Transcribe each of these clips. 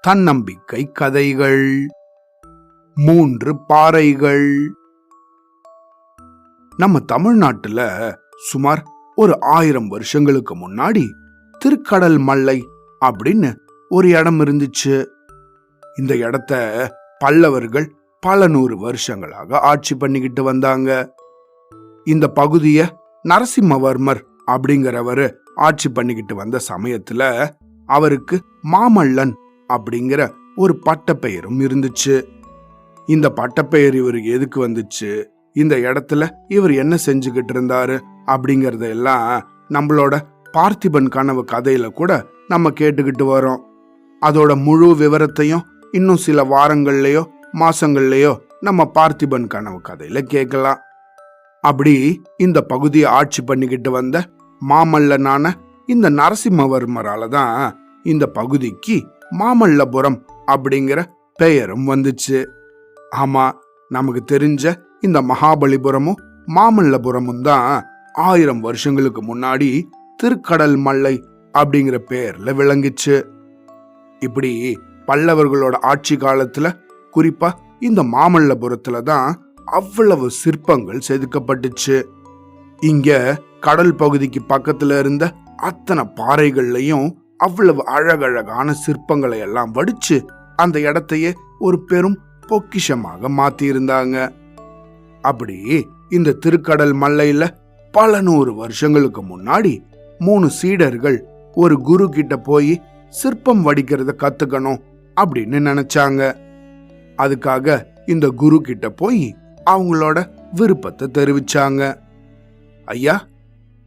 தன்னம்பிக்கை கதைகள் மூன்று பாறைகள். நம்ம தமிழ்நாட்டுல சுமார் ஒரு ஆயிரம் வருஷங்களுக்கு முன்னாடி திருக்கடல் மல்லை அப்படின்னு ஒரு இடம் இருந்துச்சு. இந்த இடத்த பல்லவர்கள் பல நூறு வருஷங்களாக ஆட்சி பண்ணிக்கிட்டு வந்தாங்க. இந்த பகுதிய நரசிம்மவர்மர் அப்படிங்கிறவரு ஆட்சி பண்ணிக்கிட்டு வந்த சமயத்துல அவருக்கு மாமல்லன் அப்படிங்கிற ஒரு பட்டப்பெயரும் இருந்துச்சு. இந்த பட்டப்பெயர் இவருக்கு எதுக்கு வந்துச்சு? இந்த இடத்துல இவர் என்ன செஞ்சுக்கிட்டு இருந்தாரு? அப்படிங்கறத எல்லாம் நம்மளோட பார்த்திபன் கனவு கதையில கூட நம்ம கேட்டுக்கிட்டு வரோம். அதோட முழு விவரத்தையும் இன்னும் சில வாரங்கள்லயோ மாசங்கள்லயோ நம்ம பார்த்திபன் கனவு கதையில கேட்கலாம். அப்படி இந்த பகுதியை ஆட்சி பண்ணிக்கிட்டு வந்த மாமல்லனான இந்த நரசிம்மவர்மரால தான் இந்த பகுதிக்கு மாமல்லபுரம் அப்படிங்கிற பெயரும் வந்துச்சு. ஆமா நமக்கு தெரிஞ்ச இந்த மகாபலிபுரமும் மாமல்லபுரமும் தான் ஆயிரம் வருஷங்களுக்கு முன்னாடி திருக்கடல் மல்லை அப்படிங்கிற பெயர்ல விளங்குச்சு. இப்படி பல்லவர்களோட ஆட்சி காலத்துல குறிப்பா இந்த மாமல்லபுரத்துல தான் அவ்வளவு சிற்பங்கள் செதுக்கப்பட்டுச்சு. இங்க கடல் பகுதிக்கு பக்கத்துல இருந்த அத்தனை பாறைகள்லையும் அவ்வளவு அழகழகான சிற்பங்களை எல்லாம் வடிச்சு அந்த இடத்தையே ஒரு பெரும் பொக்கிஷமாக மாத்தியிருந்தாங்க. அப்படி இந்த திருக்கடல் மல்லையில பல நூறு வருஷங்களுக்கு முன்னாடி மூணு சீடர்கள் ஒரு குரு கிட்ட போய் சிற்பம் வடிக்கிறத கத்துக்கணும் அப்படின்னு நினைச்சாங்க. அதுக்காக இந்த குரு கிட்ட போய் அவங்களோட விருப்பத்தை தெரிவிச்சாங்க. ஐயா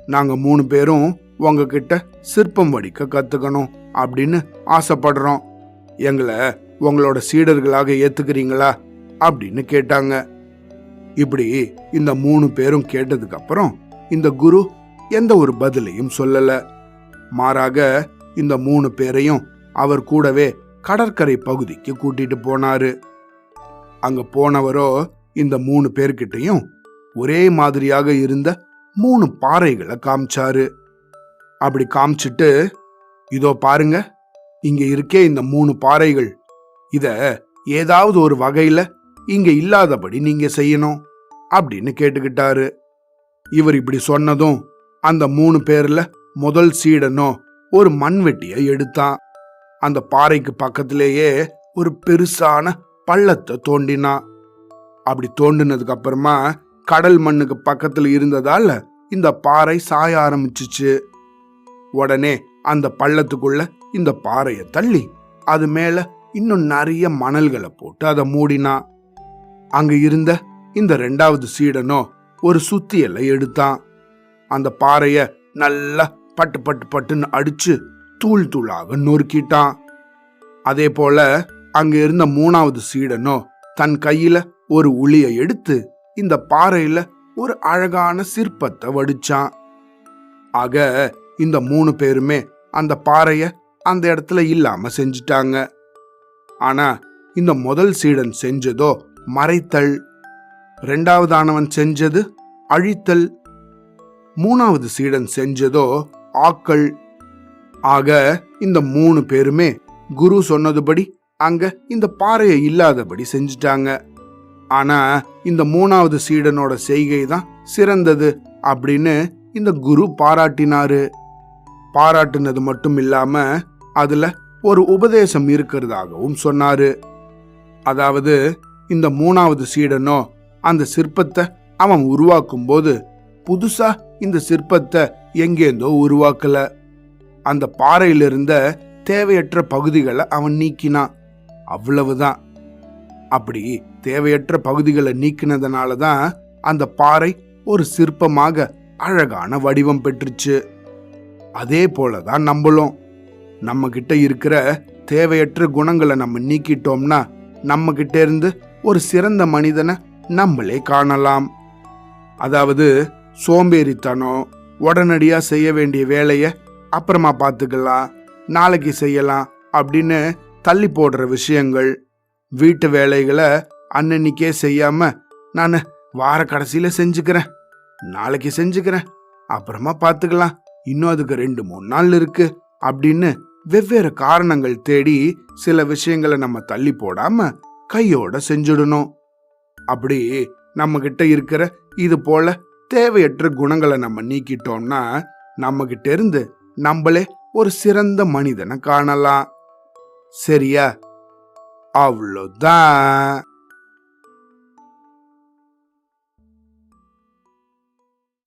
நாங்க மூணு பேரும் உங்ககிட்ட சிற்பம் வடிக்க கத்துக்கணும் அப்படின்னு ஆசைப்படுறோம். எங்களை உங்களோட சீடர்களாக ஏத்துக்கிறீங்களா? அப்படின்னு கேட்டாங்க. இப்படி இந்த மூணு பேரும் கேட்டதுக்கு அப்புறம் இந்த குரு எந்த ஒரு பதிலையும் சொல்லல. மாறாக இந்த மூணு பேரையும் அவர் கூடவே கடற்கரை பகுதிக்கு கூட்டிட்டு போனாரு. அங்க போனவரோ இந்த மூணு பேர்கிட்டயும் ஒரே மாதிரியாக இருந்த மூணு பாறைகளை காமிச்சாரு. அப்படி காமிச்சிட்டு இதோ பாருங்க இங்க இருக்கே இந்த மூணு பாறைகள். இத ஏதாவது ஒரு வகையில இங்க இல்லாதபடி நீங்க செய்யணும் அப்படின்னு கேட்டுக்கிட்டாரு. இவர் இப்படி சொன்னதும் அந்த மூணு பேர்ல முதல் சீடனோ ஒரு மண்வெட்டியை எடுத்தான். அந்த பாறைக்கு பக்கத்திலேயே ஒரு பெருசான பள்ளத்தை தோண்டினான். அப்படி தோண்டினதுக்கு அப்புறமா கடல் மண்ணுக்கு பக்கத்துல இருந்ததால இந்த பாறை சாய ஆரம்பிச்சிச்சு. உடனே அந்த பள்ளத்துக்குள்ள இந்த பாறையை தள்ளி அது மேல இன்னும் நிறைய மணல்களை போட்டு அதை மூடினான் அங்க இருந்த இந்த ரெண்டாவது சீடனோ ஒரு சுத்தியலை எடுத்தான். அந்த பாறைய நல்லா பட்டு பட்டு பட்டுன்னு அடிச்சு தூள் தூளாக நொறுக்கிட்டான். அதே போல அங்க இருந்த மூணாவது சீடனோ தன் கையில ஒரு உளியை எடுத்து இந்த பாறையில ஒரு அழகான சிற்பத்தை வடிச்சான். ஆக இந்த மூணு பேருமே அந்த பாறைய அந்த இடத்துல இல்லாம செஞ்சிட்டாங்க. ஆனா இந்த முதல் சீடன் செஞ்சதோ மறைத்தல் ரெண்டாவதானவன் செஞ்சது அழித்தல் மூணாவது சீடன் செஞ்சதோ ஆக்கள் ஆக இந்த மூணு பேருமே குரு சொன்னதுபடி அங்க இந்த பாறையை இல்லாதபடி செஞ்சிட்டாங்க. ஆனா இந்த மூணாவது சீடனோட செய்கை தான் சிறந்தது அப்படின்னு இந்த குரு பாராட்டினாரு. பாராட்டினது மட்டும் இல்லாம அதுல ஒரு உபதேசம் இருக்கிறதாகவும் சொன்னாரு. அதாவது இந்த மூணாவது சீடனோ அந்த சிற்பத்தை அவன் உருவாக்கும் போது புதுசா இந்த சிற்பத்தை எங்கேருந்தோ உருவாக்கல. அந்த பாறையிலிருந்த தேவையற்ற பகுதிகளை அவன் நீக்கினான். அவ்வளவுதான். அப்படி தேவையற்ற பகுதிகளை நீக்கினதுனால தான் அந்த பாறை ஒரு சிற்பமாக அழகான வடிவம் பெற்றுச்சு. அதே போல தான் நம்மளும். நம்ம கிட்ட இருக்கிற தேவையற்ற குணங்களை நம்ம நீக்கிட்டோம்னா நம்ம கிட்ட இருந்து ஒரு சிறந்த மனிதனை நம்மளே காணலாம். அதாவது சோம்பேறித்தனம் உடனடியா செய்ய வேண்டிய வேலைய அப்புறமா பார்த்துக்கலாம் நாளைக்கு செய்யலாம் அப்படின்னு தள்ளி போடுற விஷயங்கள். வீட்டு வேலைகளை அன்னன்னைக்கே செய்யாம நான் வார கடைசியில செஞ்சுக்கிறேன். நாளைக்கு செஞ்சுக்கிறேன். அப்புறமா பார்த்துக்கலாம் இன்னும் அதுக்கு ரெண்டு மூணு நாள் இருக்கு அப்படின்னு வெவ்வேறு காரணங்கள் தேடி சில விஷயங்களை நம்ம தள்ளி போடாம கையோட செஞ்சிடணும். அப்படி நம்ம கிட்ட இருக்கிற இது போல தேவையற்ற குணங்களை நம்ம நீக்கிட்டோம்னா நம்ம கிட்ட இருந்து நம்மளே ஒரு சிறந்த மனிதனை காணலாம். சரியா? அவ்வளோதான்.